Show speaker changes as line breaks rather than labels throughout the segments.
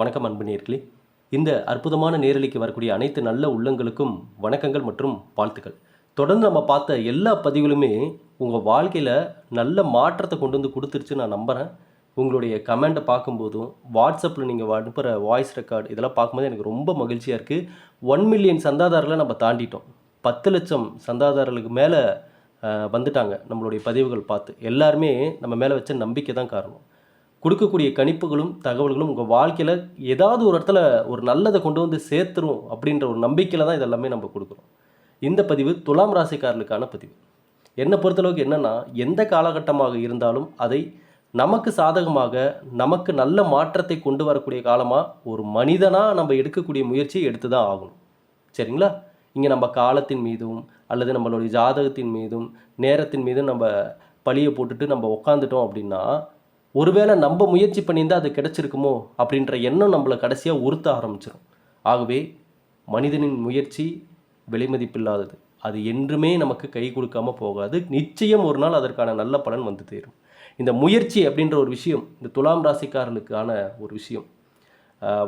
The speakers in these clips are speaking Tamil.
வணக்கம் அன்பு நேர்களே. இந்த அற்புதமான நேரலைக்கு வரக்கூடிய அனைத்து நல்ல உள்ளங்களுக்கும் வணக்கங்கள் மற்றும் வாழ்த்துக்கள். தொடர்ந்து நம்ம பார்த்த எல்லா பதிவுகளுமே உங்கள் வாழ்க்கையில் நல்ல மாற்றத்தை கொண்டு வந்து கொடுத்துருச்சு நான் நம்புகிறேன் உங்களுடைய கமெண்ட்டை பார்க்கும்போதும் வாட்ஸ்அப்பில் நீங்கள் அனுப்புகிற வாய்ஸ் ரெக்கார்டு இதெல்லாம் பார்க்கும்போது எனக்கு ரொம்ப மகிழ்ச்சியாக இருக்குது ஒன் மில்லியன் சந்தாதாரர்களை நம்ம தாண்டிட்டோம். பத்து லட்சம் சந்தாதாரர்களுக்கு மேலே வந்துட்டாங்க நம்மளுடைய பதிவுகள் பார்த்து. எல்லாருமே நம்ம மேலே வச்ச நம்பிக்கை தான் காரணம். கொடுக்கக்கூடிய கணிப்புகளும் தகவல்களும் உங்கள் வாழ்க்கையில் ஏதாவது ஒரு இடத்துல ஒரு நல்லதை கொண்டு வந்து சேர்த்துரும் அப்படின்ற ஒரு நம்பிக்கையில் தான் இதெல்லாமே நம்ம கொடுக்குறோம். இந்த பதிவு துலாம் ராசிக்காரர்களுக்கான பதிவு. என்னை பொறுத்தளவுக்கு என்னென்னா எந்த காலகட்டமாக இருந்தாலும் அதை நமக்கு சாதகமாக நமக்கு நல்ல மாற்றத்தை கொண்டு வரக்கூடிய காலமாக ஒரு மனிதனாக நம்ம எடுக்கக்கூடிய முயற்சியை எடுத்து தான் ஆகணும். சரிங்களா? இங்கே நம்ம காலத்தின் மீதும் அல்லது நம்மளுடைய ஜாதகத்தின் மீதும் நேரத்தின் மீதும் நம்ம பழியை போட்டுட்டு நம்ம உக்காந்துட்டோம் அப்படின்னா ஒருவேளை நம்ம முயற்சி பண்ணியிருந்தால் அது கிடச்சிருக்குமோ அப்படின்ற எண்ணம் நம்மளை கடைசியாக உறுத்த ஆரம்பிச்சிடும் ஆகவே மனிதனின் முயற்சி விலைமதிப்பில்லாதது அது என்றுமே நமக்கு கை கொடுக்காம போகாது. நிச்சயம் ஒரு நாள் அதற்கான நல்ல பலன் வந்து தேரும். இந்த முயற்சி அப்படின்ற ஒரு விஷயம் இந்த துலாம் ராசிக்காரர்களுக்கான ஒரு விஷயம்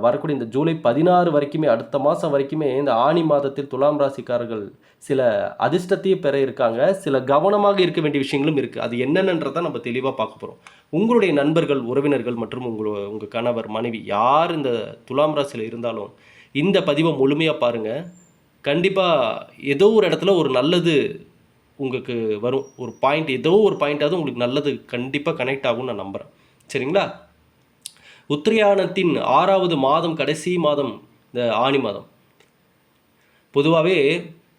வரக்கூடிய இந்த ஜூலை பதினாறு வரைக்குமே அடுத்த மாதம் வரைக்குமே இந்த ஆணி மாதத்தில் துலாம் ராசிக்காரர்கள் சில அதிர்ஷ்டத்தையும் பெற இருக்காங்க. சில கவனமாக இருக்க வேண்டிய விஷயங்களும் இருக்குது அது என்னென்னன்றதை நம்ம தெளிவாக பார்க்க போகிறோம் உங்களுடைய நண்பர்கள் உறவினர்கள் மற்றும் உங்கள் உங்கள் கணவர் மனைவி யார் இந்த துலாம் ராசியில் இருந்தாலும் இந்த பதிவை முழுமையாக பாருங்கள் கண்டிப்பாக ஏதோ ஒரு இடத்துல ஒரு நல்லது உங்களுக்கு வரும். ஒரு பாயிண்ட் ஏதோ ஒரு பாயிண்ட்டாவது உங்களுக்கு நல்லது கண்டிப்பாக கனெக்ட் ஆகும்னு நான் நம்புகிறேன் சரிங்களா? உத்திரையாணத்தின் ஆறாவது மாதம் கடைசி மாதம் இந்த ஆணி மாதம். பொதுவாகவே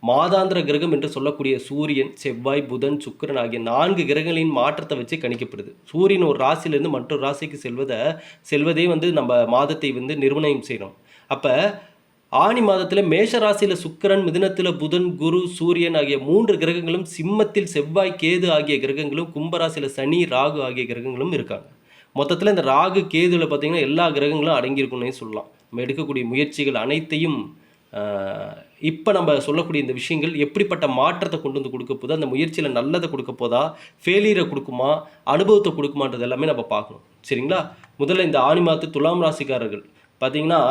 மாதாந்திர கிரகம் என்று சொல்லக்கூடிய சூரியன் செவ்வாய் புதன் சுக்கிரன் ஆகிய நான்கு கிரகங்களின் மாற்றத்தை வச்சு கணிக்கப்படுது. சூரியன் ஒரு ராசியிலேருந்து மற்றொரு ராசிக்கு செல்வதை செல்வதே வந்து நம்ம மாதத்தை வந்து நிர்ணயம் செய்யணும். அப்போ ஆணி மாதத்தில் மேஷ ராசியில் சுக்கரன் மிதினத்தில் புதன் குரு சூரியன் ஆகிய மூன்று கிரகங்களும் சிம்மத்தில் செவ்வாய் கேது ஆகிய கிரகங்களும் கும்பராசியில் சனி ராகு ஆகிய கிரகங்களும் இருக்காங்க. மொத்தத்தில் இந்த ராகு கேதுவில் பார்த்தீங்கன்னா எல்லா கிரகங்களும் அடங்கியிருக்குன்னே சொல்லலாம். நம்ம எடுக்கக்கூடிய முயற்சிகள் அனைத்தையும் இப்போ நம்ம சொல்லக்கூடிய இந்த விஷயங்கள் எப்படிப்பட்ட மாற்றத்தை கொண்டு வந்து கொடுக்க போதா அந்த முயற்சியில் நல்லதை கொடுக்க போதா ஃபெயிலியரை கொடுக்குமா அனுபவத்தை கொடுக்குமான்றது எல்லாமே நம்ம பார்க்கணும். சரிங்களா? முதல்ல இந்த ஆணிமாத்து துலாம் ராசிக்காரர்கள். பார்த்தீங்கன்னா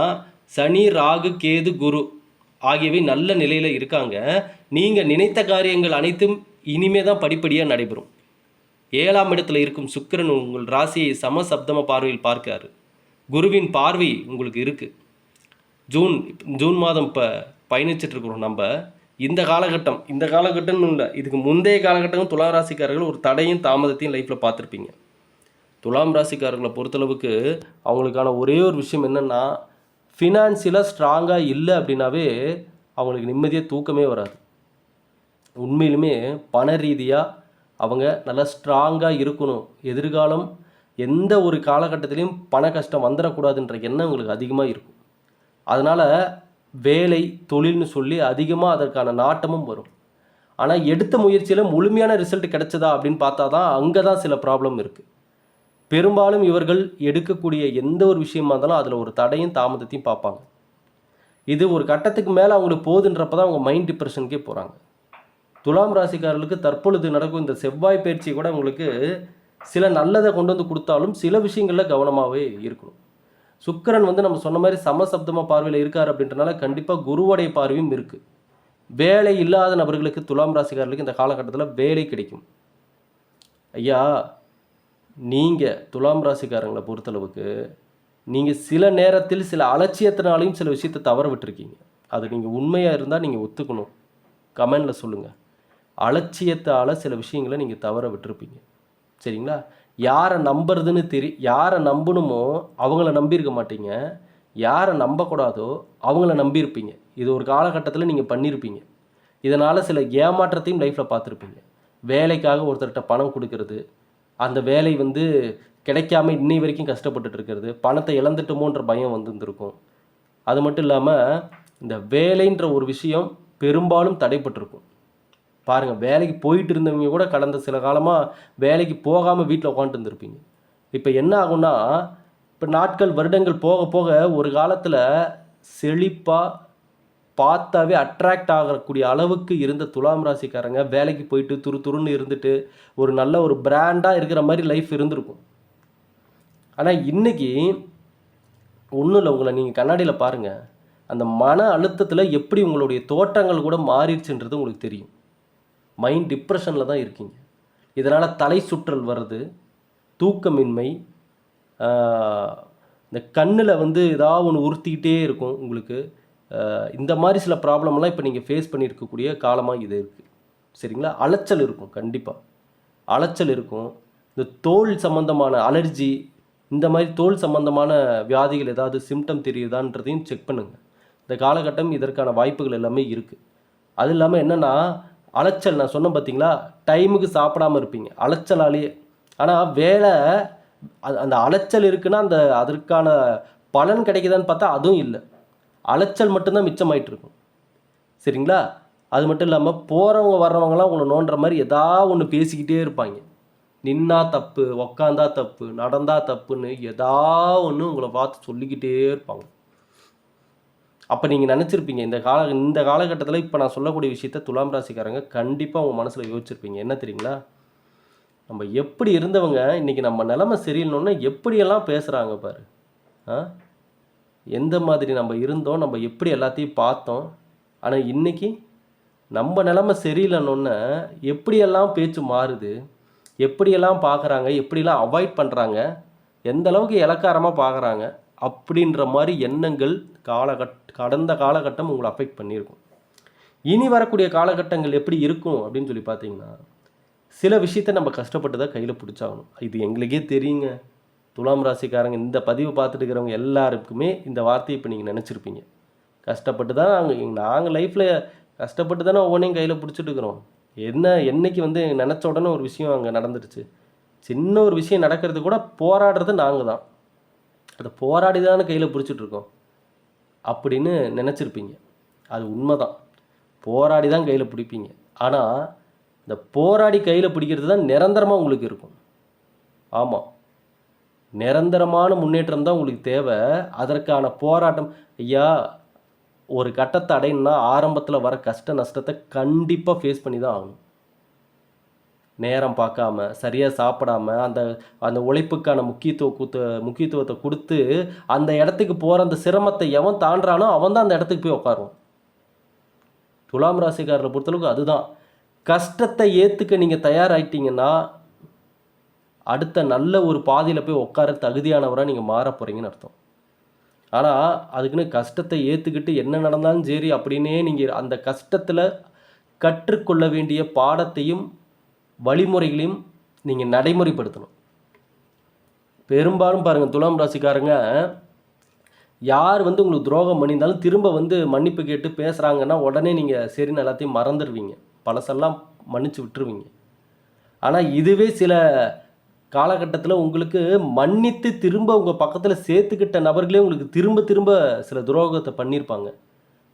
சனி ராகு கேது குரு ஆகியவை நல்ல நிலையில் இருக்காங்க. நீங்கள் நினைத்த காரியங்கள் அனைத்தும் இனிமே தான் படிப்படியாக நடைபெறும். ஏழாம் இடத்துல இருக்கும் சுக்கிரன் உங்கள் ராசியை சமசப்தம பார்வையில் பார்க்கிறாரு. குருவின் பார்வை உங்களுக்கு இருக்குது ஜூன் ஜூன் மாதம் இப்போ பயணிச்சிட்ருக்குறோம் நம்ம. இந்த காலகட்டம் இந்த காலகட்டம்னு இல்லை இதுக்கு முந்தைய காலகட்டம் துலாம் ராசிக்காரர்கள் ஒரு தடையும் தாமதத்தையும் லைஃப்பில் பார்த்துருப்பீங்க. துலாம் ராசிக்காரர்களை பொறுத்தளவுக்கு அவங்களுக்கான ஒரே ஒரு விஷயம் என்னென்னா ஃபினான்சியலாக ஸ்ட்ராங்காக இல்லை அப்படின்னாவே அவங்களுக்கு நிம்மதியாக தூக்கமே வராது. உண்மையிலுமே பண ரீதியாக அவங்க நல்லா ஸ்ட்ராங்காக இருக்கணும். எதிர்காலம் எந்த ஒரு காலகட்டத்திலையும் பண கஷ்டம் வந்துடக்கூடாதுன்ற எண்ணம் உங்களுக்கு அதிகமாக இருக்கும். அதனால் வேலை தொழில்னு சொல்லி அதிகமாக அதற்கான நாட்டமும் வரும். ஆனால் எடுத்த முயற்சியில் முழுமையான ரிசல்ட் கிடைச்சதா அப்படின்னு பார்த்தா தான் அங்கே தான் சில ப்ராப்ளம் இருக்குது பெரும்பாலும் இவர்கள் எடுக்கக்கூடிய எந்த ஒரு விஷயமா இருந்தாலும் அதில் ஒரு தடையும் தாமதத்தையும் பார்ப்பாங்க. இது ஒரு கட்டத்துக்கு மேலே அவங்களுக்கு போகுதுன்றப்ப தான் அவங்க மைண்ட் டிப்ரெஷனுக்கே போகிறாங்க துலாம் ராசிக்காரர்களுக்கு தற்பொழுது நடக்கும் இந்த செவ்வாய் பயிற்சி கூட உங்களுக்கு சில நல்லதை கொண்டு வந்து கொடுத்தாலும் சில விஷயங்களில் கவனமாகவே இருக்கணும். சுக்கிரன் வந்து நம்ம சொன்ன மாதிரி சமசப்தமாக பார்வையில் இருக்கார் அப்படின்றனால கண்டிப்பாக குருவடை பார்வையும் இருக்குது வேலை இல்லாத நபர்களுக்கு துலாம் ராசிக்காரர்களுக்கு இந்த காலகட்டத்தில் வேலை கிடைக்கும். ஐயா நீங்கள் துலாம் ராசிக்காரங்களை பொறுத்தளவுக்கு நீங்கள் சில நேரத்தில் சில அலட்சியத்தினாலையும் சில விஷயத்தை தவற விட்டுருக்கீங்க. அது நீங்கள் உண்மையாக இருந்தால் நீங்கள் ஒத்துக்கணும். கமெண்டில் சொல்லுங்கள் அலட்சியத்தால் சில விஷயங்களை நீங்கள் தவற விட்டுருப்பீங்க. சரிங்களா? யாரை நம்புறதுன்னு தெரி யாரை நம்பணுமோ அவங்கள நம்பியிருக்க மாட்டீங்க. யாரை நம்பக்கூடாதோ அவங்கள நம்பியிருப்பீங்க. இது ஒரு காலகட்டத்தில் நீங்கள் பண்ணியிருப்பீங்க. இதனால் சில ஏமாற்றத்தையும் லைஃப்பில் பார்த்துருப்பீங்க. வேலைக்காக ஒருத்தர்கிட்ட பணம் கொடுக்கறது அந்த வேலை வந்து கிடைக்காம இன்னை வரைக்கும் கஷ்டப்பட்டுட்டு இருக்கிறது பணத்தை இழந்துட்டோமோன்ற பயம் வந்துருந்துருக்கும். அது மட்டும் இல்லாமல் இந்த வேலைன்ற ஒரு விஷயம் பெரும்பாலும் தடைப்பட்டிருக்கும். பாருங்கள் வேலைக்கு போயிட்டு இருந்தவங்க கூட கடந்த சில காலமாக வேலைக்கு போகாமல் வீட்டில் உட்காந்துட்டு இருந்திருப்பீங்க. இப்போ என்ன ஆகும்னா இப்போ நாட்கள் வருடங்கள் போக போக ஒரு காலத்தில் செழிப்பாக பார்த்தாவே அட்ராக்ட் ஆகக்கூடிய அளவுக்கு இருந்த துலாம் ராசிக்காரங்க வேலைக்கு போயிட்டு துரு துருன்னு இருந்துட்டு ஒரு நல்ல ஒரு பிராண்டாக இருக்கிற மாதிரி லைஃப் இருந்திருக்கும். ஆனால் இன்றைக்கி ஒன்றும் இல்லை உங்களை நீங்கள் கண்ணாடியில் பாருங்கள் அந்த மன அழுத்தத்தில் எப்படி உங்களுடைய தோற்றங்கள் கூட மாறிடுச்சுன்றது உங்களுக்கு தெரியும். மைண்ட் டிப்ரெஷனில் தான் இருக்கீங்க. இதனால் தலை சுற்றல் வருது தூக்கமின்மை இந்த கண்ணில் வந்து ஏதாவது ஒன்று உறுத்திக்கிட்டே இருக்கும் உங்களுக்கு. இந்த மாதிரி சில ப்ராப்ளம்லாம் இப்போ நீங்கள் ஃபேஸ் பண்ணியிருக்கக்கூடிய காலமாக இது இருக்குது சரிங்களா? அலைச்சல் இருக்கும் கண்டிப்பாக அலைச்சல் இருக்கும். இந்த தோல் சம்பந்தமான அலர்ஜி இந்த மாதிரி தோல் சம்பந்தமான வியாதிகள் ஏதாவது சிம்டம் தெரியுதான்றதையும் செக் பண்ணுங்கள் இந்த காலகட்டம் இதற்கான வாய்ப்புகள் எல்லாமே இருக்குது அது இல்லாமல் என்னென்னா அலைச்சல் நான் சொன்னேன் பார்த்தீங்களா டைமுக்கு சாப்பிடாமல் இருப்பீங்க. அலைச்சலாலேயே. ஆனால் வேலை அது அந்த அலைச்சல் இருக்குன்னா அந்த அதற்கான பலன் கிடைக்குதான்னு பார்த்தா அதுவும் இல்லை. அலைச்சல் மட்டும்தான் மிச்சமாயிட்டு இருக்கும் சரிங்களா? அது மட்டும் இல்லாமல் போகிறவங்க வர்றவங்கலாம் உங்களை நோண்டுற மாதிரி ஏதாவது ஒன்று பேசிக்கிட்டே இருப்பாங்க. நின்னா தப்பு உக்காந்தா தப்பு நடந்தா தப்புன்னு எதா ஒன்று உங்களை பார்த்து சொல்லிக்கிட்டே இருப்பாங்க. அப்போ நீங்கள் நினச்சிருப்பீங்க இந்த கால இந்த காலகட்டத்தில் இப்போ நான் சொல்லக்கூடிய விஷயத்த துலாம் ராசிக்காரங்க கண்டிப்பாக உங்கள் மனசில் யோசிச்சிருப்பீங்க. என்ன தெரியுங்களா? நம்ம எப்படி இருந்தவங்க இன்றைக்கி நம்ம நிலமை சரியில்லைன்னு எப்படியெல்லாம் பேசுகிறாங்க பாரு. ஆ? எந்த மாதிரி நம்ம இருந்தோம் நம்ம எப்படி எல்லாத்தையும் பார்த்தோம். ஆனால் இன்னைக்கு நம்ம நிலமை சரியில்லைன்னு எப்படியெல்லாம் பேச்சு மாறுது எப்படியெல்லாம் பார்க்குறாங்க எப்படியெல்லாம் அவாய்ட் பண்ணுறாங்க எந்த அளவுக்கு இலக்காரமாக பார்க்குறாங்க அப்படின்ற மாதிரி எண்ணங்கள் காலகட் கடந்த காலகட்டம் உங்களை அஃபெக்ட் பண்ணியிருக்கும். இனி வரக்கூடிய காலகட்டங்கள் எப்படி இருக்கும் அப்படின்னு சொல்லி பார்த்தீங்கன்னா சில விஷயத்த நம்ம கஷ்டப்பட்டு தான் கையில் பிடிச்சாகணும். இது எங்களுக்கே தெரியுங்க. துலாம் ராசிக்காரங்க இந்த பதிவு பார்த்துட்டு இருக்கிறவங்க எல்லாருக்குமே இந்த வார்த்தையை இப்போ நீங்கள் நினச்சிருப்பீங்க. கஷ்டப்பட்டு தான் நாங்கள் நாங்கள் லைஃப்பில் கஷ்டப்பட்டு தானே ஒவ்வொன்றையும் கையில் பிடிச்சிட்டு இருக்கிறோம். என்ன என்னைக்கு வந்து நினச்ச உடனே ஒரு விஷயம் அங்கே நடந்துடுச்சு. சின்ன ஒரு விஷயம் நடக்கிறது கூட போராடுறது நாங்கள் தான் அதை போராடி தானே கையில் பிடிச்சிட்ருக்கோம் அப்படின்னு நினச்சிருப்பீங்க. அது உண்மை தான் போராடி தான் கையில் பிடிப்பீங்க. ஆனால் இந்த போராடி கையில் பிடிக்கிறது தான் நிரந்தரமாக உங்களுக்கு இருக்கும். ஆமாம் நிரந்தரமான முன்னேற்றம் தான் உங்களுக்கு தேவை. அதற்கான போராட்டம். ஐயா ஒரு கட்டத்தை அடையணும்னா ஆரம்பத்தில் வர கஷ்ட நஷ்டத்தை கண்டிப்பாக ஃபேஸ் பண்ணி தான் ஆகணும். நேரம் பார்க்காம சரியாக சாப்பிடாம அந்த அந்த உழைப்புக்கான முக்கியத்துவ குத்த முக்கியத்துவத்தை கொடுத்து அந்த இடத்துக்கு போகிற அந்த சிரமத்தை எவன் தாண்டுறானோ அவன் தான் அந்த இடத்துக்கு போய் உட்காருவான் துலாம் ராசிக்காரரை பொறுத்தளவுக்கு அதுதான். கஷ்டத்தை ஏற்றுக்க நீங்கள் தயாராகிட்டீங்கன்னா அடுத்த நல்ல ஒரு பாதையில் போய் உட்கார தகுதியானவராக நீங்கள் மாற போகிறீங்கன்னு அர்த்தம். ஆனால் அதுக்குன்னு கஷ்டத்தை ஏற்றுக்கிட்டு என்ன நடந்தாலும் சரி அப்படின்னே நீங்கள் அந்த கஷ்டத்தில் கற்றுக்கொள்ள வேண்டிய பாடத்தையும் வழிமுறைகளையும் நீங்கள் நடைமுறைப்படுத்தணும். பெரும்பாலும் பாருங்கள் துலாம் ராசிக்காரங்க யார் வந்து உங்களுக்கு துரோகம் பண்ணியிருந்தாலும் திரும்ப வந்து மன்னிப்பு கேட்டு பேசுகிறாங்கன்னா உடனே நீங்கள் சரின்னு எல்லாத்தையும் மறந்துடுவீங்க. பழசெல்லாம் மன்னிச்சு விட்டுருவீங்க. ஆனால் இதுவே சில காலகட்டத்தில் உங்களுக்கு மன்னித்து திரும்ப உங்கள் பக்கத்தில் சேர்த்துக்கிட்ட நபர்களே உங்களுக்கு திரும்ப திரும்ப சில துரோகத்தை பண்ணியிருப்பாங்க.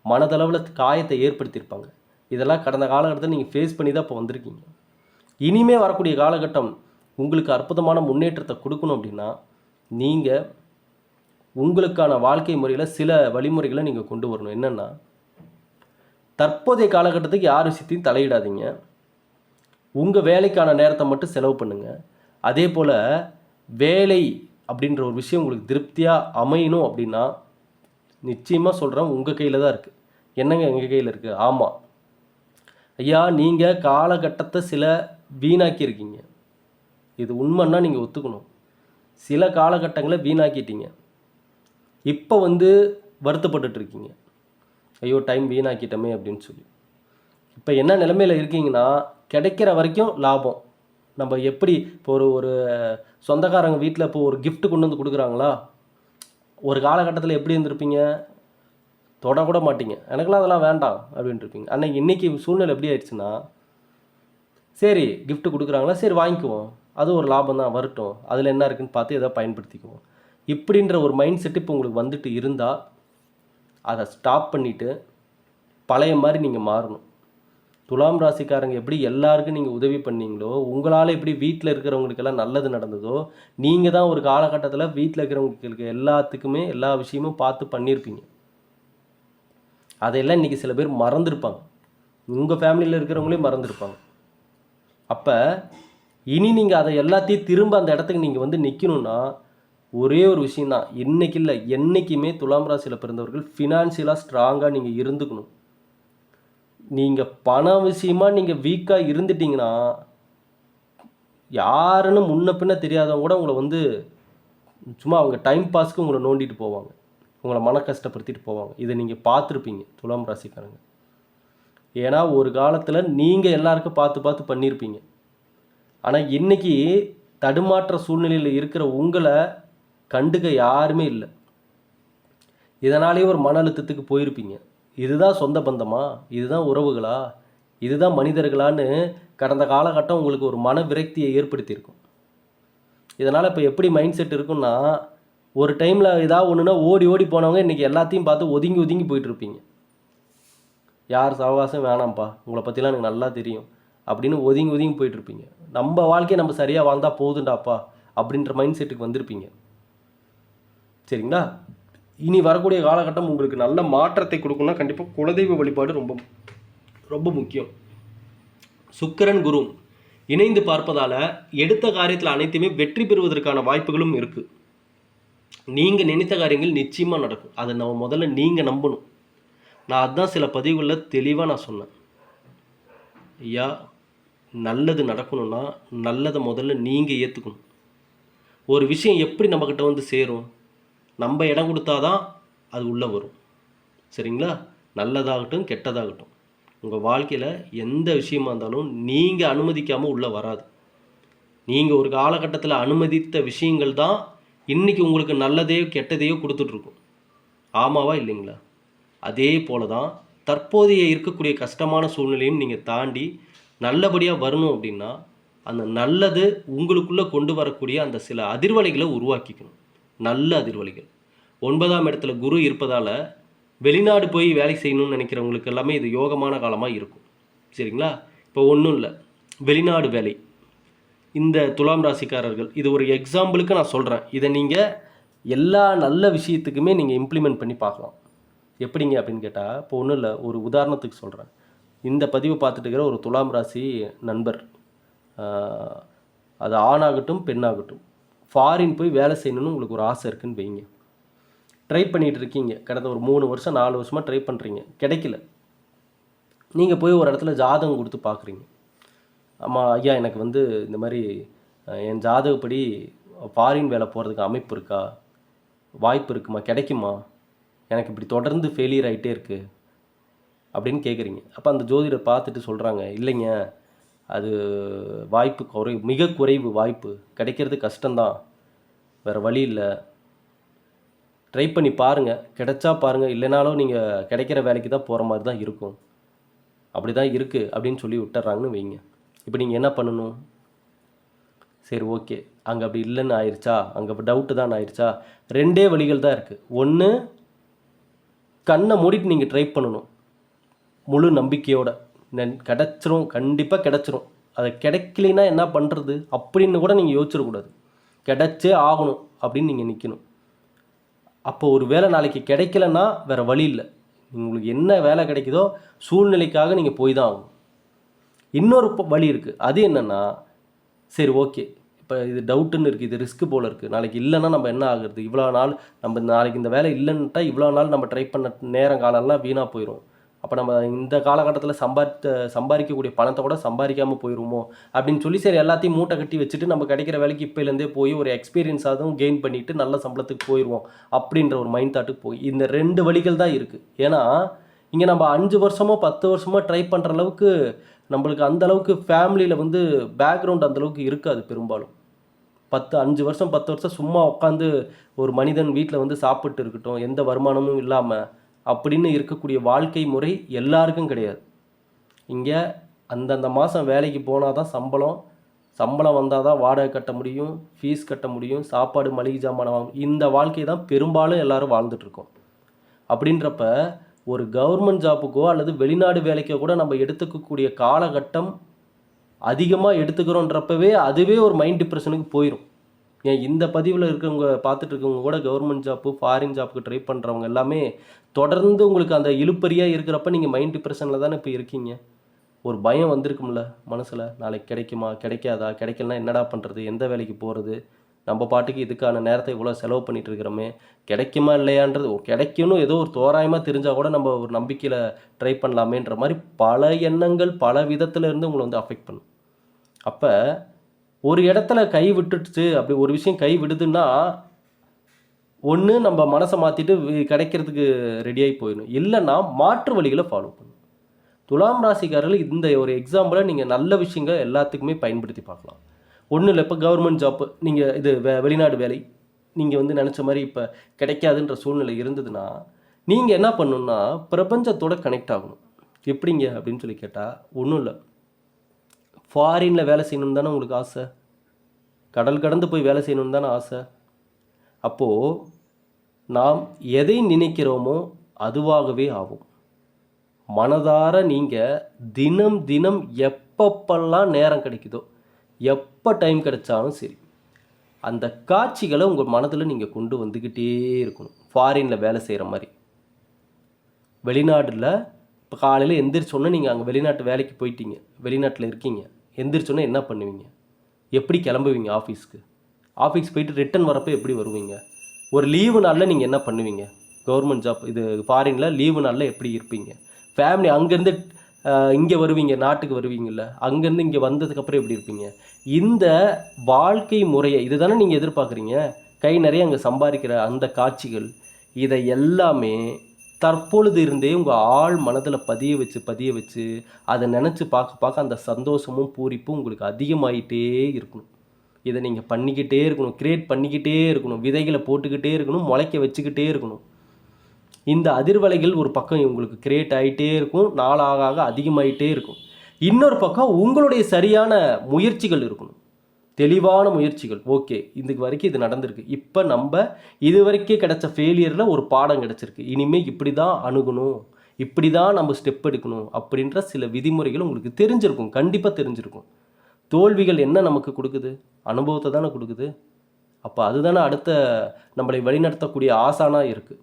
மனதளவில் காயத்தை ஏற்படுத்தியிருப்பாங்க. இதெல்லாம் கடந்த காலகட்டத்தில் நீங்கள் ஃபேஸ் பண்ணி தான் இப்போ வந்திருக்கீங்க. இனிமே வரக்கூடிய காலகட்டம் உங்களுக்கு அற்புதமான முன்னேற்றத்தை கொடுக்கணும் அப்படின்னா நீங்கள் உங்களுக்கான வாழ்க்கை முறையில் சில வழிமுறைகளை நீங்கள் கொண்டு வரணும். என்னென்னா தற்போதைய காலகட்டத்துக்கு யார் விஷயத்தையும் தலையிடாதீங்க. உங்கள் வேலைக்கான நேரத்தை மட்டும் செலவு பண்ணுங்கள் அதே போல் வேலை அப்படின்ற ஒரு விஷயம் உங்களுக்கு திருப்தியாக அமையணும் அப்படின்னா நிச்சயமாக சொல்கிறேன் உங்கள் கையில் தான் இருக்குது என்னங்க எங்கள் கையில் இருக்குது ஆமாம் ஐயா நீங்கள் காலகட்டத்தை சில வீணாக்கியிருக்கீங்க. இது உண்மைன்னா நீங்கள் ஒத்துக்கணும். சில காலகட்டங்களை வீணாக்கிட்டீங்க. இப்போ வந்து வருத்தப்பட்டுட்ருக்கீங்க. ஐயோ டைம் வீணாக்கிட்டோமே அப்படின்னு சொல்லி. இப்போ என்ன நிலைமையில் இருக்கீங்கன்னா கிடைக்கிற வரைக்கும் லாபம். நம்ம எப்படி இப்போ ஒரு ஒரு சொந்தக்காரங்க வீட்டில் இப்போ ஒரு கிஃப்ட் கொண்டு வந்து கொடுக்குறாங்களா? ஒரு காலகட்டத்தில் எப்படி இருந்திருப்பீங்க? தொட கூட மாட்டீங்க. எனக்குலாம் அதெல்லாம் வேண்டாம் அப்படின்ட்டு இருப்பீங்க அன்னைக்கு இன்னைக்கு சூழ்நிலை எப்படி ஆயிடுச்சுன்னா சரி கிஃப்ட் கொடுக்குறாங்களா? சரி வாங்கிக்குவோம். அது ஒரு லாபம் தான் வரட்டும். அதில் என்ன இருக்குன்னு பார்த்து எதாவது பயன்படுத்திக்குவோம். இப்படின்ற ஒரு மைண்ட் செட் இப்போ உங்களுக்கு வந்துட்டு இருந்தால் அதை ஸ்டாப் பண்ணிவிட்டு பழைய மாதிரி நீங்கள் மாறணும். துலாம் ராசிக்காரங்க எப்படி எல்லாருக்கும் நீங்கள் உதவி பண்ணீங்களோ உங்களால் எப்படி வீட்டில் இருக்கிறவங்களுக்கெல்லாம் நல்லது நடந்ததோ நீங்கள் தான் ஒரு காலகட்டத்தில் வீட்டில் இருக்கிறவங்களுக்கு எல்லாத்துக்குமே எல்லா விஷயமும் பார்த்து பண்ணியிருப்பீங்க அதையெல்லாம் இன்றைக்கி சில பேர் மறந்துருப்பாங்க. உங்கள் ஃபேமிலியில் இருக்கிறவங்களே மறந்துருப்பாங்க. அப்போ இனி நீங்கள் அதை எல்லாத்தையும் திரும்ப அந்த இடத்துக்கு நீங்கள் வந்து நிற்கணும்னா ஒரே ஒரு விஷயந்தான் இன்றைக்கி இல்லை என்றைக்குமே துலாம் ராசியில் பிறந்தவர்கள் ஃபினான்ஷியலாக ஸ்ட்ராங்காக நீங்கள் இருந்துக்கணும். நீங்கள் பண விஷயமா நீங்கள் வீக்காக இருந்துட்டீங்கன்னா யாருன்னு முன்ன பின்ன தெரியாதவங்க கூட உங்களை வந்து சும்மா அவங்க டைம் பாஸ்க்கு உங்களை நோண்டிட்டு போவாங்க. உங்களை மன கஷ்டப்படுத்திட்டு போவாங்க. இதை நீங்கள் பார்த்துருப்பீங்க துலாம் ராசிக்காரங்க. ஏன்னா ஒரு காலத்தில் நீங்கள் எல்லாருக்கும் பார்த்து பார்த்து பண்ணியிருப்பீங்க ஆனால் இன்றைக்கி தடுமாற்ற சூழ்நிலையில் இருக்கிற உங்களை கண்டுக்க யாருமே இல்லை. இதனாலேயே ஒரு மன அழுத்தத்துக்கு போயிருப்பீங்க. இதுதான் சொந்த பந்தமா? இதுதான் உறவுகளா? இதுதான் மனிதர்களான்னு கடந்த காலகட்டம் உங்களுக்கு ஒரு மன விரக்தியை ஏற்படுத்தியிருக்கும். இதனால் இப்போ எப்படி மைண்ட் செட் இருக்குன்னா ஒரு டைமில் ஏதாவது ஒன்றுனா ஓடி ஓடி போனவங்க இன்றைக்கி எல்லாத்தையும் பார்த்து ஒதுங்கி ஒதுங்கி போயிட்டுருப்பீங்க யார் சவகாசம் வேணாம்ப்பா. உங்களை பற்றிலாம் எனக்கு நல்லா தெரியும். அப்படின்னு ஒதுங்கி ஒதுங்கி போயிட்டுருப்பீங்க. நம்ம வாழ்க்கையை நம்ம சரியாக வாழ்ந்தால் போதுண்டாப்பா அப்படின்ற மைண்ட் செட்டுக்கு வந்திருப்பீங்க. சரிங்களா? இனி வரக்கூடிய காலகட்டம் உங்களுக்கு நல்ல மாற்றத்தை கொடுக்கணும்னா கண்டிப்பாக குலதெய்வ வழிபாடு ரொம்ப ரொம்ப முக்கியம். சுக்கரன் குரு இணைந்து பார்ப்பதால் எடுத்த காரியத்தில் அனைத்துமே வெற்றி பெறுவதற்கான வாய்ப்புகளும் இருக்குது நீங்கள் நினைத்த காரியங்கள் நிச்சயமாக நடக்கும். அதை நம்ம முதல்ல நீங்கள் நம்பணும். நான் அதான் சில பதிவுகளில் தெளிவாக நான் சொன்னேன். ஐயா நல்லது நடக்கணும்னா நல்லதை முதல்ல நீங்கள் ஏற்றுக்கணும் ஒரு விஷயம் எப்படி நம்மக்கிட்ட வந்து சேரும்? நம்ம இடம் கொடுத்தாதான் அது உள்ளே வரும். சரிங்களா? நல்லதாகட்டும் கெட்டதாகட்டும். உங்கள் வாழ்க்கையில் எந்த விஷயமா இருந்தாலும் நீங்கள் அனுமதிக்காமல் உள்ளே வராது. நீங்கள் ஒரு காலகட்டத்தில் அனுமதித்த விஷயங்கள் தான் இன்றைக்கி உங்களுக்கு நல்லதையோ கெட்டதையோ கொடுத்துட்ருக்கும் ஆமாவா இல்லைங்களா? அதே போல தான் தற்போதைய இருக்கக்கூடிய கஷ்டமான சூழ்நிலையும் நீங்கள் தாண்டி நல்லபடியாக வரணும் அப்படின்னா அந்த நல்லது உங்களுக்குள்ளே கொண்டு வரக்கூடிய அந்த சில அதிர்வலைகளை உருவாக்கிக்கணும். நல்ல அதிர்வலைகள். ஒன்பதாம் இடத்துல குரு இருப்பதால் வெளிநாடு போய் வேலை செய்யணும்னு நினைக்கிறவங்களுக்கு எல்லாமே இது யோகமான காலமாக இருக்கும். சரிங்களா? இப்போ ஒன்றும் இல்லை. வெளிநாடு வேலை. இந்த துலாம் ராசிக்காரர்கள் இது ஒரு எக்ஸாம்பிளுக்கு நான் சொல்கிறேன் இதை நீங்கள் எல்லா நல்ல விஷயத்துக்குமே நீங்கள் இம்ப்ளிமெண்ட் பண்ணி பார்க்கலாம். எப்படிங்க அப்படின்னு கேட்டால் இப்போ ஒன்றும் இல்லை ஒரு உதாரணத்துக்கு சொல்கிறேன் இந்த பதிவு பார்த்துட்டு இருக்கிற ஒரு துலாம் ராசி நண்பர் அது ஆணாகட்டும் பெண்ணாகட்டும் ஃபாரின் போய் வேலை செய்யணும்னு உங்களுக்கு ஒரு ஆசை இருக்குன்னு வைங்க. ட்ரை பண்ணிகிட்டு இருக்கீங்க கடந்த ஒரு மூணு வருஷம் நாலு வருஷமாக ட்ரை பண்ணுறீங்க கிடைக்கல. நீங்கள் போய் ஒரு இடத்துல ஜாதகம் கொடுத்து பார்க்குறீங்க. ஆமாம் ஐயா எனக்கு வந்து இந்த மாதிரி என் ஜாதகப்படி ஃபாரின் வேலை போகிறதுக்கு அமைப்பு இருக்கா? வாய்ப்பு இருக்குமா? கிடைக்குமா? எனக்கு இப்படி தொடர்ந்து ஃபெயிலியர் ஆகிட்டே இருக்குது அப்படின்னு கேட்குறீங்க அப்போ அந்த ஜோதிடர் பார்த்துட்டு சொல்கிறாங்க இல்லைங்க அது வாய்ப்பு குறை மிக குறைவு வாய்ப்பு. கிடைக்கிறது கஷ்டம்தான். வேறு வழி இல்லை. ட்ரை பண்ணி பாருங்கள் கிடைச்சா பாருங்கள் இல்லைனாலும் நீங்கள் கிடைக்கிற வேலைக்கு தான் போகிற மாதிரி தான் இருக்கும். அப்படி தான் இருக்குது அப்படின்னு சொல்லி விட்டுறாங்கன்னு வைங்க. இப்போ நீங்கள் என்ன பண்ணணும்? சரி ஓகே. அங்கே அப்படி இல்லைன்னு ஆயிடுச்சா அங்கே டவுட்டு தான் ஆயிடுச்சா ரெண்டே வழிகள் தான் இருக்குது ஒன்று கண்ணை மூடிட்டு நீங்கள் ட்ரை பண்ணணும். முழு நம்பிக்கையோட. நன் கிடச்சிரும் கண்டிப்பாக கிடச்சிரும். அது கிடைக்கலைன்னா என்ன பண்ணுறது அப்படின்னு கூட நீங்கள் யோசிச்சிடக்கூடாது கிடைச்சே ஆகணும் அப்படின்னு நீங்கள் நிற்கணும் அப்போ ஒரு வேலை நாளைக்கு கிடைக்கலன்னா வேறு வழி இல்லை. உங்களுக்கு என்ன வேலை கிடைக்குதோ சூழ்நிலைக்காக நீங்கள் போய் தான் ஆகணும். இன்னொரு வழி இருக்குது அது என்னென்னா சரி ஓகே இப்போ இது டவுட்டுன்னு இருக்குது இது ரிஸ்க்கு போல் இருக்குது நாளைக்கு இல்லைன்னா நம்ம என்ன ஆகுறது? இவ்வளோ நாள் நம்ம நாளைக்கு இந்த வேலை இல்லைன்னுட்டா இவ்வளோ நாள் நம்ம ட்ரை பண்ண நேரம் காலம்லாம் வீணாக போயிடும் அப்போ நம்ம இந்த காலகட்டத்தில் சம்பாதித்த சம்பாதிக்கக்கூடிய பணத்தை கூட சம்பாதிக்காமல் போயிடுவோமோ அப்படின்னு சொல்லி சரி எல்லாத்தையும் மூட்டை கட்டி வச்சுட்டு நம்ம கிடைக்கிற வேலைக்கு இப்போலேருந்தே போய் ஒரு எக்ஸ்பீரியன்ஸ் அதுவும் கெயின் பண்ணிட்டு நல்ல சம்பளத்துக்கு போயிடுவோம் அப்படின்ற ஒரு மைண்ட் தாட்டுக்கு போய். இந்த ரெண்டு வழிகள் தான் இருக்குது ஏன்னா இங்கே நம்ம அஞ்சு வருஷமோ பத்து வருஷமோ ட்ரை பண்ணுற அளவுக்கு நம்மளுக்கு அந்த அளவுக்கு ஃபேமிலியில் வந்து பேக்ரவுண்ட் அந்த அளவுக்கு இருக்காது பெரும்பாலும். பத்து அஞ்சு வருஷம் பத்து வருஷம் சும்மா உட்காந்து ஒரு மனிதன் வீட்டில் வந்து சாப்பிட்டு இருக்கட்டும் எந்த வருமானமும் இல்லாமல் அப்படின்னு இருக்கக்கூடிய வாழ்க்கை முறை எல்லாருக்கும் கிடையாது. இங்கே அந்தந்த மாதம் வேலைக்கு போனால் தான் சம்பளம் சம்பளம் வந்தால் தான் வாடகை கட்ட முடியும் ஃபீஸ் கட்ட முடியும் சாப்பாடு மளிகை ஜாமான் வாங்க இந்த வாழ்க்கை தான் பெரும்பாலும் எல்லாரும் வாழ்ந்துட்டுருக்கோம் அப்படின்றப்ப ஒரு கவர்மெண்ட் ஜாப்புக்கோ அல்லது வெளிநாடு வேலைக்கோ கூட நம்ம எடுத்துக்கக்கூடிய காலகட்டம் அதிகமாக எடுத்துக்கிறோன்றப்பவே அதுவே ஒரு மைண்ட் டிப்ரெஷனுக்கு போயிடும் ஏன் இந்த பதிவில் இருக்கிறவங்க பார்த்துட்டு இருக்கவங்க கூட கவர்மெண்ட் ஜாப்பு ஃபாரின் ஜாப்புக்கு ட்ரை பண்ணுறவங்க எல்லாமே தொடர்ந்து உங்களுக்கு அந்த இழுப்பறியாக இருக்கிறப்ப நீங்கள் மைண்ட் டிப்ரெஷனில் தானே இப்போ இருக்கீங்க. ஒரு பயம் வந்திருக்கும்ல மனசில். நாளைக்கு கிடைக்குமா? கிடைக்காதா? கிடைக்கலனா என்னடா பண்ணுறது எந்த வேலைக்கு போகிறது நம்ம பாட்டுக்கு இதுக்கான நேரத்தை இவ்வளோ செலவு பண்ணிகிட்டு இருக்கிறோமே கிடைக்குமா இல்லையான்றது கிடைக்கும்னு ஏதோ ஒரு தோராயமாக தெரிஞ்சால் கூட நம்ம ஒரு நம்பிக்கையில் ட்ரை பண்ணலாமேன்ற மாதிரி பல எண்ணங்கள் பல விதத்தில் இருந்து உங்களை வந்து அஃபெக்ட் பண்ணும். அப்போ ஒரு இடத்துல கை விட்டுடுச்சு அப்படி ஒரு விஷயம் கை விடுதுன்னா ஒன்று நம்ம மனசை மாற்றிட்டு கிடைக்கிறதுக்கு ரெடியாகி போயிடும். இல்லைன்னா மாற்று வழிகளை ஃபாலோ பண்ணணும் துலாம் ராசிக்காரர்கள் இந்த ஒரு எக்ஸாம்பிளை நீங்கள் நல்ல விஷயங்கள் எல்லாத்துக்குமே பயன்படுத்தி பார்க்கலாம். ஒன்றும் இல்லை இப்போ கவர்மெண்ட் ஜாப்பு நீங்கள் இது வெ வெளிநாடு வேலை நீங்கள் வந்து நினச்ச மாதிரி இப்போ கிடைக்காதுன்ற சூழ்நிலை இருந்ததுன்னா நீங்கள் என்ன பண்ணணும்னா பிரபஞ்சத்தோட கனெக்ட் ஆகணும். எப்படிங்க? அப்படின்னு சொல்லி கேட்டால் ஒன்றும் இல்லை. ஃபாரினில் வேலை செய்யணும் தானே உங்களுக்கு ஆசை? கடல் கடந்து போய் வேலை செய்யணும் தானே ஆசை? அப்போது நாம் எதை நினைக்கிறோமோ அதுவாகவே ஆகும். மனதார நீங்கள் தினம் தினம் எப்பப்பெல்லாம் நேரம் கிடைக்குதோ எப்போ டைம் கிடைச்சாலும் சரி. அந்த காட்சிகளை உங்கள் மனதில் நீங்கள் கொண்டு வந்துக்கிட்டே இருக்கணும். ஃபாரினில் வேலை செய்கிற மாதிரி. வெளிநாட்டில் இப்போ காலையில் எந்திரிச்சோன்னே நீங்கள் அங்கே வெளிநாட்டு வேலைக்கு போயிட்டீங்க. வெளிநாட்டில் இருக்கீங்க. எந்திரிச்சோன்னே என்ன பண்ணுவீங்க? எப்படி கிளம்புவீங்க ஆஃபீஸ்க்கு ஆஃபீஸ் போயிட்டு ரிட்டர்ன் வரப்போ எப்படி வருவீங்க? ஒரு லீவு நாளில் நீங்கள் என்ன பண்ணுவீங்க? கவர்மெண்ட் ஜாப் இது ஃபாரினில் லீவு நாளில் எப்படி இருப்பீங்க? ஃபேமிலி அங்கேருந்து இங்கே வருவீங்க நாட்டுக்கு வருவீங்கல்ல. அங்கேருந்து இங்கே வந்ததுக்கப்புறம் எப்படி இருப்பீங்க? இந்த வாழ்க்கை முறையை இதுதானே நீங்கள் எதிர்பார்க்குறீங்க? கை நிறைய அங்கே சம்பாதிக்கிற அந்த காட்சிகள் இதை எல்லாமே தற்பொழுது இருந்தே உங்கள் ஆள் மனதில் பதிய வச்சு பதிய வச்சு அதை நினச்சி பார்க்க பார்க்க அந்த சந்தோஷமும் பூரிப்பும் உங்களுக்கு அதிகமாயிட்டே இருக்கணும். இதை நீங்கள் பண்ணிக்கிட்டே இருக்கணும் கிரியேட் பண்ணிக்கிட்டே இருக்கணும் விதைகளை போட்டுக்கிட்டே இருக்கணும் முளைக்க வச்சுக்கிட்டே இருக்கணும். இந்த அதிர்வலைகள் ஒரு பக்கம் உங்களுக்கு கிரியேட் ஆகிட்டே இருக்கும் நாளாக ஆக அதிகமாயிட்டே இருக்கும். இன்னொரு பக்கம் உங்களுடைய சரியான முயற்சிகள் இருக்கணும். தெளிவான முயற்சிகள். ஓகே இதுக்கு வரைக்கும் இது நடந்திருக்கு. இப்போ நம்ம இது வரைக்கும் கிடச்ச ஃபெயிலியரில் ஒரு பாடம் கிடச்சிருக்கு. இனிமேல் இப்படி தான் அணுகணும் இப்படி தான் நம்ம ஸ்டெப் எடுக்கணும் அப்படின்ற சில விதிமுறைகள் உங்களுக்கு தெரிஞ்சிருக்கும் கண்டிப்பாக தெரிஞ்சிருக்கும். தோல்விகள் என்ன நமக்கு கொடுக்குது? அனுபவத்தை தானே கொடுக்குது. அப்போ அதுதானே அடுத்த நம்மளை வழிநடத்தக்கூடிய ஆசானாக இருக்குது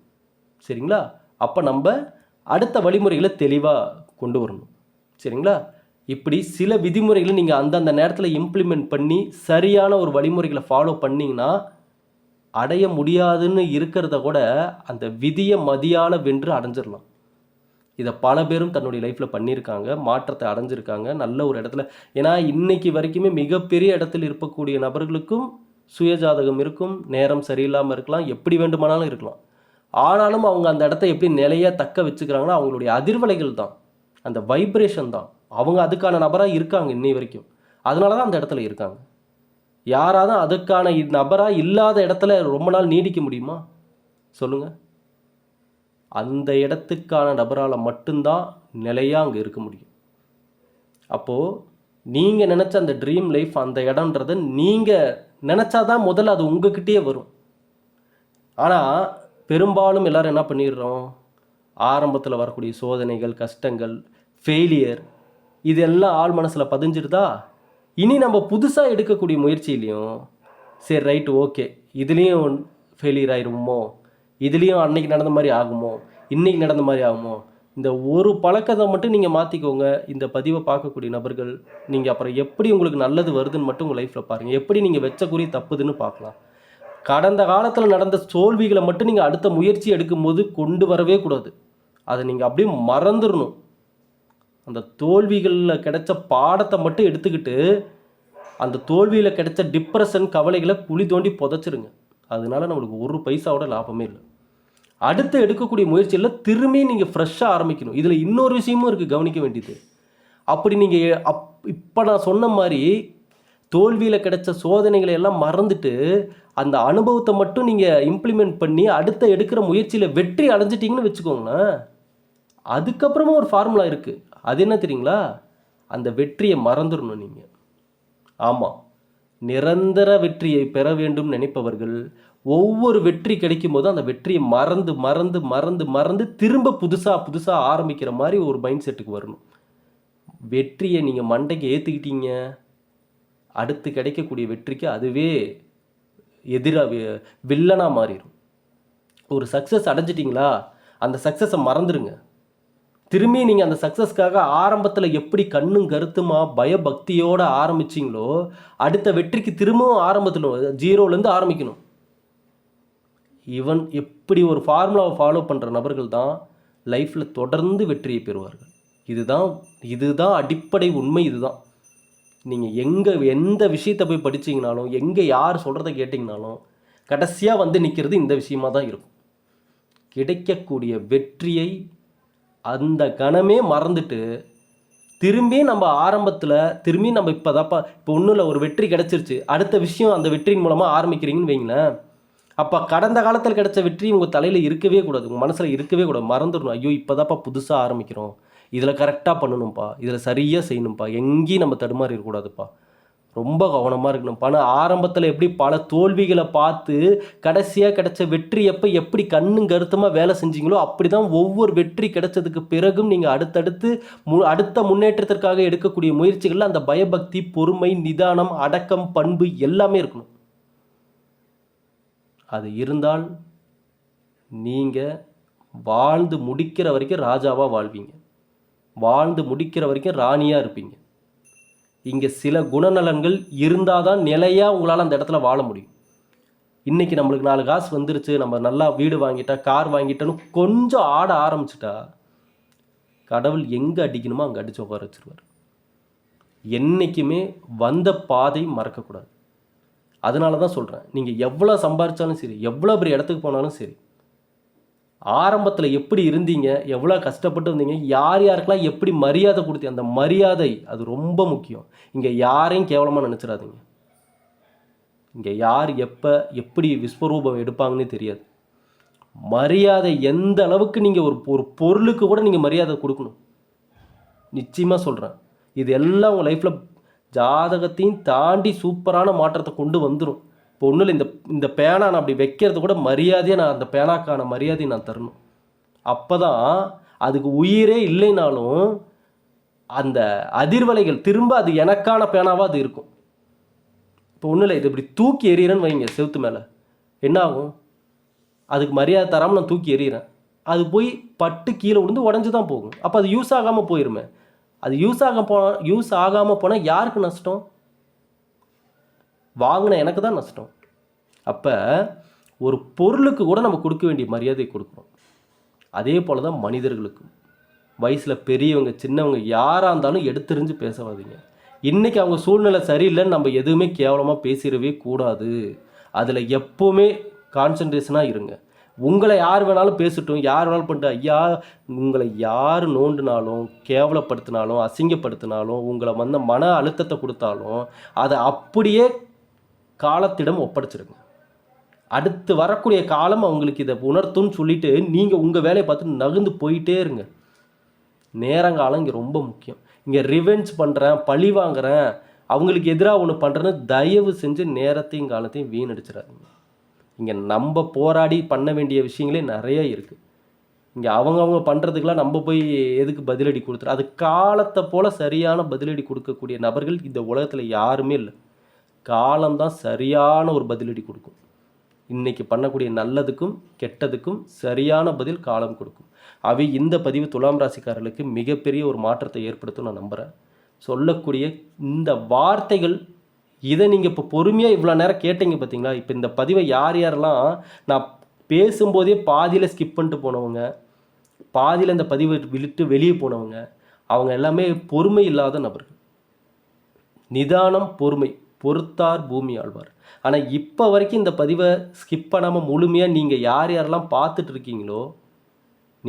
சரிங்களா? அப்போ நம்ம அடுத்த வழிமுறைகளை தெளிவாக கொண்டு வரணும். சரிங்களா? இப்படி சில விதிமுறைகளை நீங்கள் அந்தந்த நேரத்தில் இம்ப்ளிமெண்ட் பண்ணி சரியான ஒரு வழிமுறைகளை ஃபாலோ பண்ணிங்கன்னா அடைய முடியாதுன்னு இருக்கிறத கூட அந்த விதியை மதியால் வென்று அடைஞ்சிடலாம் இதை பல பேரும் தன்னுடைய லைஃப்பில் பண்ணியிருக்காங்க மாற்றத்தை அடைஞ்சிருக்காங்க நல்ல ஒரு இடத்துல. ஏன்னா இன்னைக்கு வரைக்குமே மிகப்பெரிய இடத்துல இருக்கக்கூடிய நபர்களுக்கும் சுயஜாதகம் இருக்கும் நேரம் சரியில்லாமல் இருக்கலாம் எப்படி வேண்டுமானாலும் இருக்கலாம். ஆனாலும் அவங்க அந்த இடத்த எப்படி நிலையாக தக்க வச்சுக்கிறாங்கன்னா அவங்களுடைய அதிர்வலைகள் தான். அந்த வைப்ரேஷன் தான். அவங்க அதுக்கான நபராக இருக்காங்க இன்னை வரைக்கும். அதனால தான் அந்த இடத்துல இருக்காங்க. யாராவது அதுக்கான நபராக இல்லாத இடத்துல ரொம்ப நாள் நீடிக்க முடியுமா? சொல்லுங்கள் அந்த இடத்துக்கான நபரால் மட்டும்தான் நிலையாக அங்கே இருக்க முடியும். அப்போது நீங்கள் நினச்ச அந்த ட்ரீம் லைஃப் அந்த இடம்ன்றது நீங்கள் நினச்சாதான் முதல்ல அது உங்ககிட்டயே வரும். ஆனால் பெரும்பாலும் எல்லாரும் என்ன பண்ணிடுறோம்? ஆரம்பத்தில் வரக்கூடிய சோதனைகள் கஷ்டங்கள் ஃபெயிலியர் இதெல்லாம் ஆள் மனசில் பதிஞ்சிருதா? இனி நம்ம புதுசாக எடுக்கக்கூடிய முயற்சியிலையும் சரி ரைட்டு ஓகே இதுலேயும் ஃபெயிலியர் ஆயிருமோ? இதுலேயும் அன்னைக்கு நடந்த மாதிரி ஆகுமோ? இன்றைக்கி நடந்த மாதிரி ஆகுமோ? இந்த ஒரு பழக்கத்தை மட்டும் நீங்கள் மாற்றிக்கோங்க இந்த பதிவை பார்க்கக்கூடிய நபர்கள் நீங்கள் அப்புறம் எப்படி உங்களுக்கு நல்லது வருதுன்னு மட்டும் உங்கள் லைஃப்பில் பாருங்கள் எப்படி நீங்கள் வச்ச குறி தப்புதுன்னு பார்க்கலாம். கடந்த காலத்தில் நடந்த தோல்விகளை மட்டும் நீங்கள் அடுத்த முயற்சி எடுக்கும்போது கொண்டு வரவே கூடாது. அதை நீங்கள் அப்படியே மறந்துடணும் அந்த தோல்விகளில் கிடைச்ச பாடத்தை மட்டும் எடுத்துக்கிட்டு அந்த தோல்வியில் கிடைச்ச டிப்ரெஷன் கவலைகளை குழி தோண்டி புதைச்சிருங்க. அதனால நம்மளுக்கு ஒரு பைசாவோட லாபமே இல்லை. அடுத்து எடுக்கக்கூடிய முயற்சியில் திரும்பி நீங்கள் ஃப்ரெஷ்ஷாக ஆரம்பிக்கணும். இதில் இன்னொரு விஷயமும் இருக்குது கவனிக்க வேண்டியது. அப்படி நீங்கள் அப் இப்போ நான் சொன்ன மாதிரி தோல்வியில் கிடைச்ச சோதனைகளை எல்லாம் மறந்துட்டு அந்த அனுபவத்தை மட்டும் நீங்கள் இம்ப்ளிமெண்ட் பண்ணி அடுத்த எடுக்கிற முயற்சியில் வெற்றி அடைஞ்சிட்டிங்கன்னு வச்சுக்கோங்களேன். அதுக்கப்புறமா ஒரு ஃபார்முலா இருக்குது அது என்ன தெரியுங்களா? அந்த வெற்றியை மறந்துடணும் நீங்கள் ஆமாம் நிரந்தர வெற்றியை பெற வேண்டும் நினைப்பவர்கள் ஒவ்வொரு வெற்றி கிடைக்கும் போதும் அந்த வெற்றியை மறந்து மறந்து மறந்து மறந்து திரும்ப புதுசாக புதுசாக ஆரம்பிக்கிற மாதிரி ஒரு மைண்ட் செட்டுக்கு வரணும். வெற்றியை நீங்கள் மண்டைக்கு ஏற்றுக்கிட்டீங்க அடுத்து கிடைக்கக்கூடிய வெற்றிக்கு அதுவே எதிராக வில்லனாக மாறிடும் ஒரு சக்ஸஸ் அடைஞ்சிட்டிங்களா அந்த சக்ஸஸை மறந்துடுங்க திரும்பி நீங்கள் அந்த சக்ஸஸ்க்காக ஆரம்பத்தில் எப்படி கண்ணும் கருத்துமா பயபக்தியோடு ஆரம்பிச்சிங்களோ அடுத்த வெற்றிக்கு திரும்பவும் ஆரம்பத்தில் ஜீரோலேருந்து ஆரம்பிக்கணும். இவன் எப்படி ஒரு ஃபார்முலாவை ஃபாலோ பண்ணுற நபர்கள் தான் லைஃப்பில் தொடர்ந்து வெற்றியை பெறுவார்கள். இதுதான் இதுதான் அடிப்படை உண்மை இதுதான். நீங்கள் எங்கே எந்த விஷயத்தை போய் படிச்சிங்கனாலும் எங்கே யார் சொல்கிறத கேட்டிங்கனாலும் கடைசியாக வந்து நிற்கிறது இந்த விஷயமா தான் இருக்கும். கிடைக்கக்கூடிய வெற்றியை அந்த கணமே மறந்துட்டு திரும்பி நம்ம ஆரம்பத்தில் திரும்பி நம்ம இப்போ தாப்பா இப்போ ஒன்றும் இல்லை ஒரு வெற்றி கிடச்சிருச்சு. அடுத்த விஷயம் அந்த வெற்றியின் மூலமாக ஆரம்பிக்கிறீங்கன்னு வைங்களேன். அப்போ கடந்த காலத்தில் கிடைச்ச வெற்றி உங்கள் தலையில் இருக்கவே கூடாது. உங்கள் மனசில் இருக்கவே கூடாது. மறந்துடணும். ஐயோ இப்போதாப்பா புதுசாக ஆரம்பிக்கிறோம். இதில் கரெக்டாக பண்ணணும்ப்பா இதில் சரியாக செய்யணும்ப்பா எங்கேயும் நம்ம தடுமாறி இருக்கக்கூடாதுப்பா. ரொம்ப கவனமாக இருக்கணும் பணம் ஆரம்பத்தில் எப்படி பல தோல்விகளை பார்த்து கடைசியாக கிடைச்ச வெற்றி எப்போ எப்படி கண்ணும் கருத்துமாக வேலை செஞ்சீங்களோ அப்படி தான் ஒவ்வொரு வெற்றி கிடைச்சதுக்கு பிறகும் நீங்கள் அடுத்தடுத்து மு அடுத்த முன்னேற்றத்திற்காக எடுக்கக்கூடிய முயற்சிகளில் அந்த பயபக்தி பொறுமை நிதானம் அடக்கம் பண்பு எல்லாமே இருக்கணும். அது இருந்தால் நீங்கள் வாழ்ந்து முடிக்கிற வரைக்கும் ராஜாவாக வாழ்வீங்க. வாழ்ந்து முடிக்கிற வரைக்கும் ராணியாக இருப்பீங்க. இங்கே சில குணநலன்கள் இருந்தால் தான் நிலையாக உங்களால் அந்த இடத்துல வாழ முடியும். இன்றைக்கி நம்மளுக்கு நாலு காசு வந்துருச்சு நம்ம நல்லா வீடு வாங்கிட்டா கார் வாங்கிட்டோன்னு கொஞ்சம் ஆட ஆரம்பிச்சிட்டா கடவுள் எங்கே அடிக்கணுமோ அங்கே அடித்து உட்கார வச்சுருவார். என்றைக்குமே வந்த பாதை மறக்கக்கூடாது. அதனால தான் சொல்கிறேன் நீங்கள் எவ்வளோ சம்பாரித்தாலும் சரி எவ்வளோ பெரிய இடத்துக்கு போனாலும் சரி ஆரம்பத்தில் எப்படி இருந்தீங்க? எவ்வளோ கஷ்டப்பட்டு இருந்தீங்க யார் யாருக்கெல்லாம் எப்படி மரியாதை கொடுத்தீங்க? அந்த மரியாதை அது ரொம்ப முக்கியம். இங்கே யாரையும் கேவலமாக நினச்சிடாதீங்க. இங்கே யார் எப்போ எப்படி விஸ்வரூபம் எடுப்பாங்கன்னே தெரியாது. மரியாதை எந்த அளவுக்கு நீங்கள் ஒரு ஒரு பொருளுக்கு கூட நீங்கள் மரியாதை கொடுக்கணும். நிச்சயமாக சொல்கிறேன் இது எல்லாம் உங்கள் லைஃப்பில் ஜாதகத்தையும் தாண்டி சூப்பரான மாற்றத்தை கொண்டு வந்துடும் இப்போ ஒன்றும் இல்லை இந்த இந்த பேனா நான் அப்படி வைக்கிறது கூட மரியாதையாக நான் அந்த பேனாக்கான மரியாதையை நான் தரணும். அப்போ தான் அதுக்கு உயிரே இல்லைனாலும் அந்த அதிர்வலைகள் திரும்ப அது எனக்கான பேனாவாக அது இருக்கும். இப்போ ஒன்றும் இல்லை இது இப்படி தூக்கி எறிகிறேன்னு வைங்க செவுத்து மேலே. என்ன ஆகும் அதுக்கு மரியாதை தராமல் நான் தூக்கி எறிகிறேன் அது போய் பட்டு கீழே விழுந்து உடஞ்சி தான் போகும். அப்போ அது யூஸ் ஆகாமல் போயிருமே. அது யூஸ் ஆக போ யூஸ் ஆகாமல் போனால் யாருக்கு நஷ்டம்? வாங்கின எனக்கு தான் நஷ்டம். அப்போ ஒரு பொருளுக்கு கூட நம்ம கொடுக்க வேண்டிய மரியாதை கொடுக்குறோம் அதே போல் தான் மனிதர்களுக்கும். வயசில் பெரியவங்க சின்னவங்க யாராக இருந்தாலும் எடுத்தெறிஞ்சு பேசவாதீங்க இன்றைக்கி அவங்க சூழ்நிலை சரியில்லைன்னு நம்ம எதுவுமே கேவலமாக பேசிடவே கூடாது. அதில் எப்போவுமே கான்சன்ட்ரேஷனாக இருங்க. உங்களை யார் வேணாலும் பேசட்டும் யார் வேணாலும் பண்ணிட்டு ஐயா உங்களை யார் நோண்டுனாலும் கேவலப்படுத்தினாலும் அசிங்கப்படுத்தினாலும் உங்களை வந்த மன அழுத்தத்தை கொடுத்தாலும் அதை அப்படியே காலத்திடம் ஒப்படைச்சிருங்க. அடுத்து வரக்கூடிய காலம் அவங்களுக்கு இதை உணர்த்தும்னு சொல்லிட்டு நீங்கள் உங்கள் வேலையை பார்த்து நகர்ந்து போயிட்டே இருங்க. நேரங்காலம் இங்கே ரொம்ப முக்கியம். இங்கே ரிவெஞ்ச் பண்ணுறேன் பழி வாங்குறேன் அவங்களுக்கு எதிராக ஒன்று பண்ணுறேன்னு தயவு செஞ்சு நேரத்தையும் காலத்தையும் வீணடிச்சிடாதீங்க. இங்கே நம்ம போராடி பண்ண வேண்டிய விஷயங்களே நிறைய இருக்குது இங்கே அவங்கவுங்க பண்ணுறதுக்கெலாம் நம்ம போய் எதுக்கு பதிலடி கொடுத்துரு? அது காலத்தை போல் சரியான பதிலடி கொடுக்கக்கூடிய நபர்கள் இந்த உலகத்தில் யாருமே இல்லை. காலம்தான் சரியான ஒரு பதிலடி கொடுக்கும். இன்றைக்கி பண்ணக்கூடிய நல்லதுக்கும் கெட்டதுக்கும் சரியான பதில் காலம் கொடுக்கும். அவை இந்த பதிவு துலாம் ராசிக்காரர்களுக்கு மிகப்பெரிய ஒரு மாற்றத்தை ஏற்படுத்தும் நான் நம்புகிறேன் சொல்லக்கூடிய இந்த வார்த்தைகள் இதை நீங்கள் இப்போ பொறுமையாக இவ்வளோ நேரம் கேட்டீங்க பார்த்தீங்களா? இப்போ இந்த பதிவை யார் யாரெல்லாம் நான் பேசும்போதே பாதியில் ஸ்கிப் பண்ணிட்டு போனவங்க பாதியில் இந்த பதிவை விட்டு வெளியே போனவங்க அவங்க எல்லாமே பொறுமை இல்லாத நபர்கள். நிதானம் பொறுமை. பொறுத்தார் பூமி ஆழ்வார். ஆனால் இப்போ வரைக்கும் இந்த பதிவை ஸ்கிப் பண்ணாமல் முழுமையாக நீங்கள் யார் யாரெல்லாம் பார்த்துட்டு இருக்கீங்களோ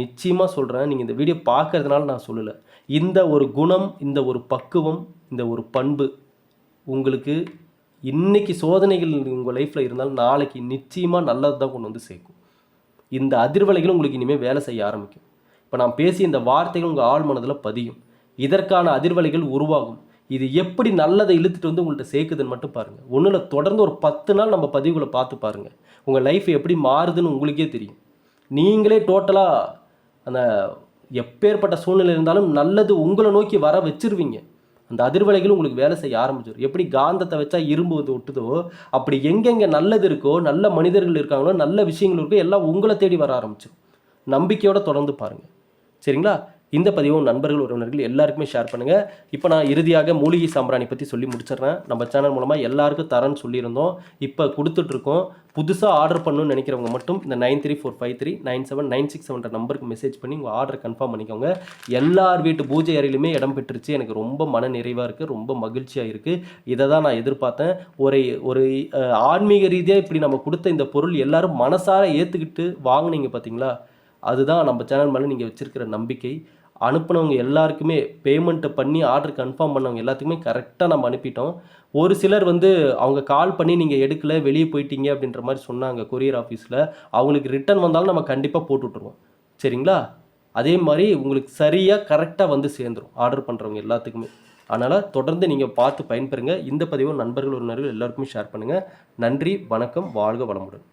நிச்சயமாக சொல்கிறேன் நீங்கள் இந்த வீடியோ பார்க்கறதுனால நான் சொல்லலை. இந்த ஒரு குணம் இந்த ஒரு பக்குவம் இந்த ஒரு பண்பு உங்களுக்கு இன்றைக்கி சோதனைகள் உங்கள் லைஃப்பில் இருந்தாலும் நாளைக்கு நிச்சயமாக நல்லது தான் கொண்டு வந்து சேர்க்கும். இந்த அதிர்வலைகளும் உங்களுக்கு இனிமேல் வேலை செய்ய ஆரம்பிக்கும். இப்போ நான் பேசிய இந்த வார்த்தைகள் உங்கள் ஆழ் மனதில் பதியும். இதற்கான அதிர்வலைகள் உருவாகும். இது எப்படி நல்லதை இழுத்துட்டு வந்து உங்கள்கிட்ட சேர்க்குதுன்னு மட்டும் பாருங்கள் ஒன்றில் தொடர்ந்து ஒரு பத்து நாள் நம்ம பதிவுகளை பார்த்து பாருங்கள் உங்கள் லைஃப் எப்படி மாறுதுன்னு உங்களுக்கே தெரியும். நீங்களே டோட்டலாக அந்த எப்பேற்பட்ட சூழ்நிலை இருந்தாலும் நல்லது உங்களை நோக்கி வர வச்சிருவீங்க. அந்த அதிர்வலைகள் உங்களுக்கு வேலை செய்ய ஆரம்பிச்சிடும் எப்படி காந்தத்தை வச்சா இரும்பு வந்து ஒட்டுதோ அப்படி எங்கெங்கே நல்லது இருக்கோ நல்ல மனிதர்கள் இருக்காங்களோ நல்ல விஷயங்கள் இருக்கோ எல்லாம் உங்களை தேடி வர ஆரம்பிச்சிடும் நம்பிக்கையோடு தொடர்ந்து பாருங்கள் சரிங்களா? இந்த பதிவும் நண்பர்கள் உறவினர்கள் எல்லாருக்குமே ஷேர் பண்ணுங்கள் இப்போ நான் இறுதியாக மூலிகை சாம்பிராணி பற்றி சொல்லி முடிச்சிடுறேன். நம்ம சேனல் மூலமாக எல்லாருக்கும் தரேன்னு சொல்லியிருந்தோம். இப்போ கொடுத்துட்ருக்கோம். புதுசாக ஆர்டர் பண்ணணும்னு நினைக்கிறவங்க மட்டும் இந்த nine three four five three nine seven nine six செவன்ற நம்பருக்கு மெசேஜ் பண்ணி உங்கள் ஆர்டர் கன்ஃபார்ம் பண்ணிக்கோங்க. எல்லார் வீட்டு பூஜை அறையிலுமே இடம் பெற்றுச்சு. எனக்கு ரொம்ப மன நிறைவாக இருக்குது ரொம்ப மகிழ்ச்சியாக இருக்குது இதை தான் நான் எதிர்பார்த்தேன். ஒரு ஒரு ஆன்மீக ரீதியாக இப்படி நம்ம கொடுத்த இந்த பொருள் எல்லாரும் மனசார ஏற்றுக்கிட்டு வாங்குனீங்க பார்த்தீங்களா அதுதான் நம்ம சேனல் மேலே நீங்கள் வச்சுருக்கிற நம்பிக்கை. அனுப்புனவங்க எல்லாருக்குமே பேமெண்ட்டை பண்ணி ஆர்டர் கன்ஃபார்ம் பண்ணவங்க எல்லாத்துக்குமே கரெக்டாக நம்ம அனுப்பிட்டோம். ஒரு சிலர் வந்து அவங்க கால் பண்ணி நீங்கள் எடுக்கல வெளியே போயிட்டீங்க அப்படின்ற மாதிரி சொன்னாங்க கொரியர் ஆஃபீஸில் அவங்களுக்கு ரிட்டர்ன் வந்தாலும் நம்ம கண்டிப்பாக போட்டு விட்ருவோம் சரிங்களா? அதே மாதிரி உங்களுக்கு சரியாக கரெக்டாக வந்து சேர்ந்துரும் ஆர்டர் பண்ணுறவங்க எல்லாத்துக்குமே. அதனால் தொடர்ந்து நீங்கள் பார்த்து பயன்பெறுங்க. இந்த பதிவும் நண்பர்கள் உறவினர்கள் எல்லாருக்குமே ஷேர் பண்ணுங்கள் நன்றி வணக்கம் வாழ்க வளமுடன்.